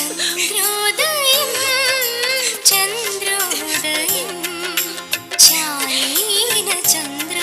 చంద్రోదయం చంద్రోదయం చాలీన చంద్ర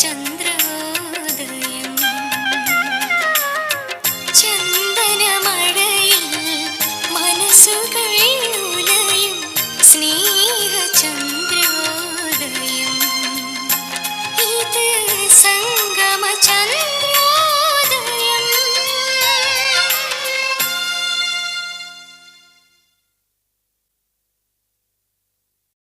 चन्द्र